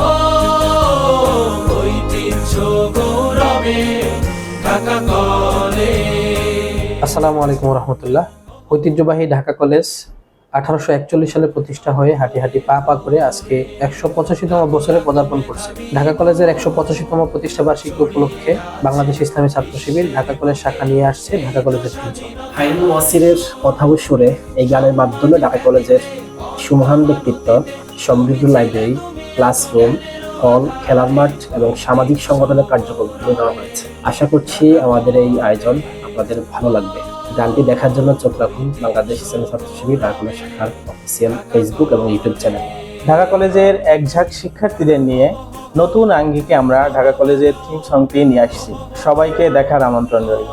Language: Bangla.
ও ঐতিহ্য গৌরবে আসসালামু আলাইকুম রহমতুল্লাহ। ঐতিহ্যবাহী ঢাকা কলেজ আঠারোশো একচল্লিশ সালে প্রতিষ্ঠা হয়ে হাঁটি হাঁটি পা পা করে আজকে একশো পঁচাশিতম বছরে পদার্পণ করছে। ঢাকা কলেজের একশো পঁচাশিতম প্রতিষ্ঠা বার্ষিকী উপলক্ষে বাংলাদেশ ইসলামী ছাত্র শিবির ঢাকা কলেজ শাখা নিয়ে আসছে ঢাকা কলেজের হাইনু ওয়াসিরের কথা সুরে এই গানের মাধ্যমে ঢাকা কলেজের সুমহান ব্যক্তিত্ব, সমৃদ্ধ লাইব্রেরি, ক্লাসরুম, হল, খেলার মাঠ এবং সামাজিক সংগঠনের কার্যক্রম তুলে ধরা হয়েছে আশা করছি আমাদের এই আয়োজন আপনাদের ভালো লাগবে। গানটি দেখার জন্য চোখ রাখুন। বাংলাদেশ ইসলামী ছাত্র শিবির, ঢাকা শাখার অফিসিয়াল ফেসবুক এবং ইউটিউব চ্যানেল ঢাকা কলেজের একঝাঁক শিক্ষার্থীদের নিয়ে নতুন আঙ্গিকে আমরা ঢাকা কলেজের থিম সংটি নিয়ে আসছি। সবাইকে দেখার আমন্ত্রণ রইল।